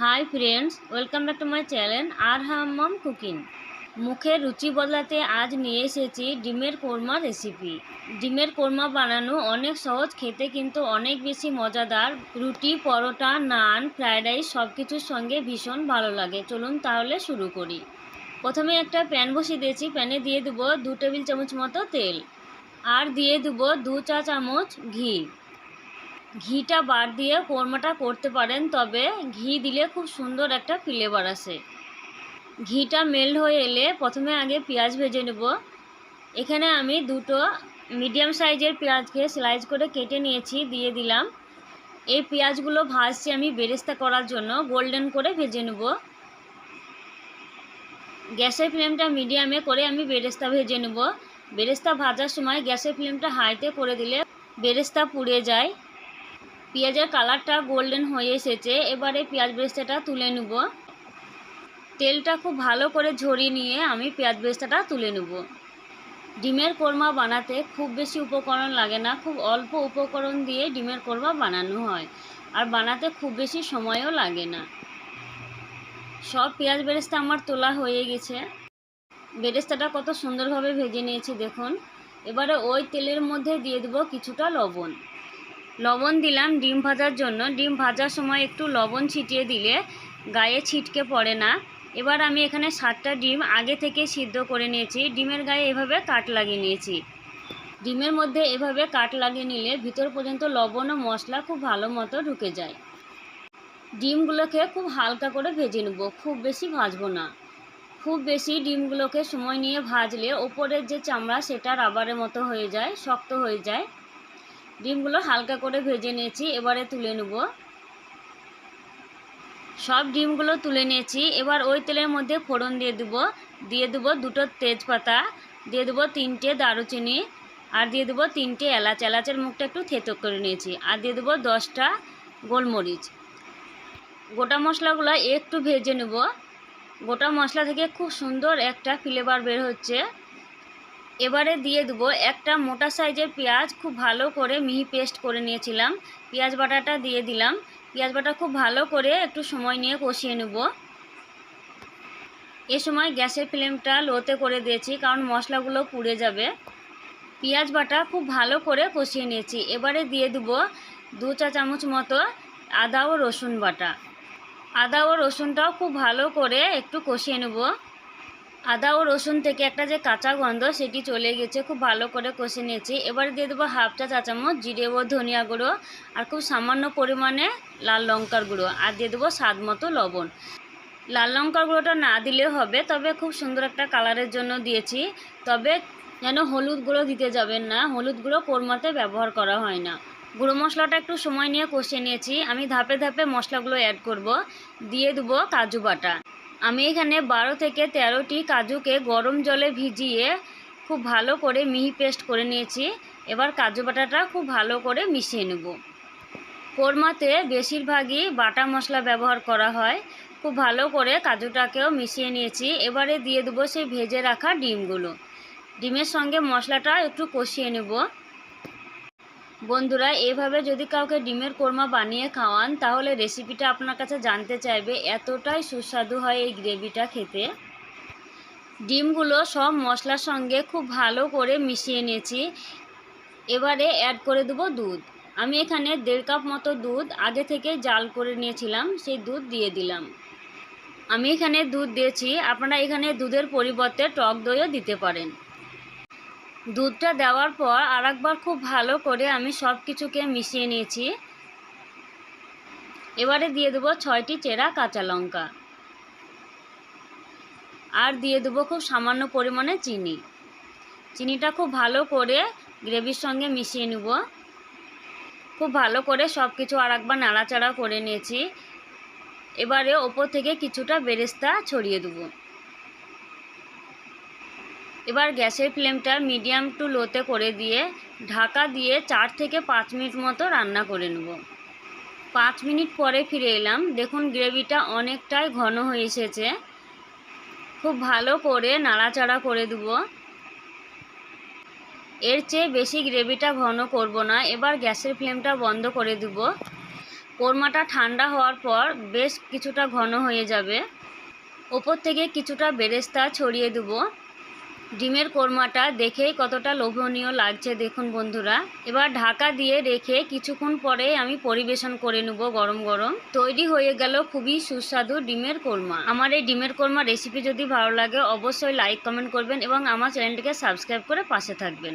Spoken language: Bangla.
Hi friends welcome back to my channel আর হাম্মাম কুকিং মুখের রুচি বদলাতে আজ নিয়ে এসেছি ডিমের কোরমা রেসিপি ডিমের কোরমা বানানো অনেক সহজ, খেতে কিন্তু অনেক বেশি মজাদার। রুটি, পরোটা, নান ফ্রায়েড রাইস সব কিছুর সঙ্গে ভীষণ ভালো লাগে। চলুন তাহলে শুরু করি। প্রথমে একটা প্যান বসিয়ে দিয়েছি, প্যানে দিয়ে দেবো দু টেবিল চামচ মতো তেল। আর দিয়ে দেবো দু চা চামচ ঘি। ঘিটা বাদ দিয়ে কোরমাটা করতে পারেন, তবে ঘি দিলে খুব সুন্দর একটা ফ্লেভার আসে। ঘিটা মেল্ট হয়ে এলে প্রথমে আগে পেঁয়াজ ভেজে নেব। এখানে আমি দুটো মিডিয়াম সাইজের পেঁয়াজকে স্লাইস করে কেটে নিয়েছি, দিয়ে দিলাম। এই পেঁয়াজগুলো ভাজছি আমি বেরেস্তা করার জন্য গোল্ডেন করে ভেজে নেব। গ্যাসের ফ্লেমটা মিডিয়ামে করে আমি বেরেস্তা ভেজে নেব। বেরেস্তা ভাজার সময় গ্যাসের ফ্লেমটা হাইতে করে দিলে বেরেস্তা পুড়ে যায়। পেঁয়াজের কালারটা গোল্ডেন হয়ে এসেছে, এবারে পেঁয়াজ বেরেস্তাটা তুলে নেব। তেলটা খুব ভালো করে ঝরিয়ে নিয়ে আমি পেঁয়াজ বেরেস্তাটা তুলে নেব। ডিমের কোরমা বানাতে খুব বেশি উপকরণ লাগে না, খুব অল্প উপকরণ দিয়ে ডিমের কোরমা বানানো হয়। আর বানাতে খুব বেশি সময়ও লাগে না। সব পেঁয়াজ বেরেস্তা আমার তোলা হয়ে গেছে। বেরেস্তাটা কত সুন্দরভাবে ভেজে নিয়েছি দেখুন। এবারে ওই তেলের মধ্যে দিয়ে দেবো কিছুটা লবণ। লবণ দিলাম ডিম ভাজার জন্য। ডিম ভাজার সময় একটু লবণ ছিটিয়ে দিলে গায়ে ছিটকে পড়ে না। এবার আমি এখানে সাতটা ডিম আগে থেকে সিদ্ধ করে নিয়েছি। ডিমের গায়ে এভাবে কাট লাগিয়ে নিয়েছি। ডিমের মধ্যে এভাবে কাট লাগিয়ে নিলে ভিতর পর্যন্ত লবণ ও মশলা খুব ভালো মতো ঢুকে যায়। ডিমগুলোকে খুব হালকা করে ভেজে নেব। খুব বেশি ভাজবো না। খুব বেশি ডিমগুলোকে সময় নিয়ে ভাজলে ওপরের যে চামড়া সেটা রাবারের মতো হয়ে যায়, শক্ত হয়ে যায়। ডিমগুলো হালকা করে ভেজে নিয়েছি, এবারে তুলে নেব। সব ডিমগুলো তুলে নিয়েছি, এবার ওই তেলের মধ্যে ফোড়ন দিয়ে দেবো। দিয়ে দেবো দুটো তেজপাতা, দিয়ে দেবো তিনটে দারুচিনি, আর দিয়ে দেবো তিনটে এলাচ। এলাচের মুখটা একটু থেতো করে নিয়েছি, আর দিয়ে দেবো দশটা গোলমরিচ। গোটা মশলাগুলো একটু ভেজে নেব। গোটা মশলা থেকে খুব সুন্দর একটা ফ্লেভার বের হচ্ছে। এবারে দিয়ে দেবো একটা মোটা সাইজের পেঁয়াজ, খুব ভালো করে মিহি পেস্ট করে নিয়েছিলাম। পেঁয়াজ বাটাটা দিয়ে দিলাম। পেঁয়াজ বাটা খুব ভালো করে একটু সময় নিয়ে কষিয়ে নেব। এ সময় গ্যাসের ফ্লেমটা লোতে করে দিয়েছি, কারণ মশলাগুলো পুড়ে যাবে। পেঁয়াজ বাটা খুব ভালো করে কষিয়ে নিয়েছি। এবারে দিয়ে দেবো দু চা চামচ মতো আদা ও রসুন বাটা। আদা ও রসুনটাও খুব ভালো করে একটু কষিয়ে নেব। আদা ও রসুন থেকে একটা যে কাঁচা গন্ধ সেটি চলে গেছে, খুব ভালো করে কষে নিয়েছি। এবার দিয়ে দেবো হাফ চা চা চামচ জিরে ও ধনিয়া গুঁড়ো আর খুব সামান্য পরিমাণে লাল লঙ্কার গুঁড়ো আর দিয়ে দেবো স্বাদ মতো লবণ। লাল লঙ্কার গুঁড়োটা না দিলেও হবে, তবে খুব সুন্দর একটা কালারের জন্য দিয়েছি। তবে যেন হলুদ গুঁড়ো দিতে যাবেন না, হলুদ গুঁড়ো কোরমাতে ব্যবহার করা হয় না। গুঁড়ো মশলাটা একটু সময় নিয়ে কষিয়ে নিয়েছি। আমি ধাপে ধাপে মশলাগুলো অ্যাড করব। দিয়ে দেবো কাজু বাটা। আমি এখানে বারো থেকে তেরোটি কাজুকে গরম জলে ভিজিয়ে খুব ভালো করে মিহি পেস্ট করে নিয়েছি। এবার কাজু বাটাটা খুব ভালো করে মিশিয়ে নেব। কোরমাতে বেশিরভাগই বাটা মশলা ব্যবহার করা হয়। খুব ভালো করে কাজুটাকেও মিশিয়ে নিয়েছি। এবারে দিয়ে দেবো সেই ভেজে রাখা ডিমগুলো। ডিমের সঙ্গে মশলাটা একটু কষিয়ে নেব। বন্ধুরা, এভাবে যদি কাউকে ডিমের কোরমা বানিয়ে খাওয়ান, তাহলে রেসিপিটা আপনার কাছে জানতে চাইবে, এতটাই সুস্বাদু হয় এই গ্রেভিটা খেতে। ডিমগুলো সব মশলার সঙ্গে খুব ভালো করে মিশিয়ে নিয়েছি। এবারে অ্যাড করে দেবো দুধ। আমি এখানে দেড় কাপ মতো দুধ আগে থেকে জাল করে নিয়েছিলাম, সেই দুধ দিয়ে দিলাম। আমি এখানে দুধ দিয়েছি, আপনারা এখানে দুধের পরিবর্তে টক দইও দিতে পারেন। দুধটা দেওয়ার পর আর একবার খুব ভালো করে আমি সব কিছুকে মিশিয়ে নিয়েছি। এবারে দিয়ে দেবো ছয়টি চেরা কাঁচা লঙ্কা। আর দিয়ে দেবো খুব সামান্য পরিমাণে চিনি। চিনিটা খুব ভালো করে গ্রেভির সঙ্গে মিশিয়ে নেব। খুব ভালো করে সব কিছু আর একবার নাড়াচাড়া করে নিয়েছি। এবারে ওপর থেকে কিছুটা বেরেস্তা ছড়িয়ে দেবো। এবার গ্যাসের ফ্লেমটা মিডিয়াম টু লোতে করে দিয়ে ঢাকা দিয়ে চার থেকে পাঁচ মিনিট মতো রান্না করে নেব। পাঁচ মিনিট পরে ফিরে এলাম। দেখুন, গ্রেভিটা অনেকটাই ঘন হয়ে এসেছে। খুব ভালো করে নাড়াচাড়া করে দেব। এর চেয়ে বেশি গ্রেভিটা ঘন করব না। এবার গ্যাসের ফ্লেমটা বন্ধ করে দেব। কোরমাটা ঠান্ডা হওয়ার পর বেশ কিছুটা ঘন হয়ে যাবে। ওপর থেকে কিছুটা বেরেস্তা ছড়িয়ে দেবো। ডিমের কোরমাটা দেখেই কতটা লোভনীয় লাগছে, দেখুন বন্ধুরা। এবার ঢাকা দিয়ে রেখে কিছুক্ষণ পরে আমি পরিবেশন করে নেব গরম গরম। তৈরি হয়ে গেল খুবই সুস্বাদু ডিমের কোরমা। আমার এই ডিমের কোরমা রেসিপি যদি ভালো লাগে, অবশ্যই লাইক কমেন্ট করবেন এবং আমার চ্যানেলটিকে সাবস্ক্রাইব করে পাশে থাকবেন।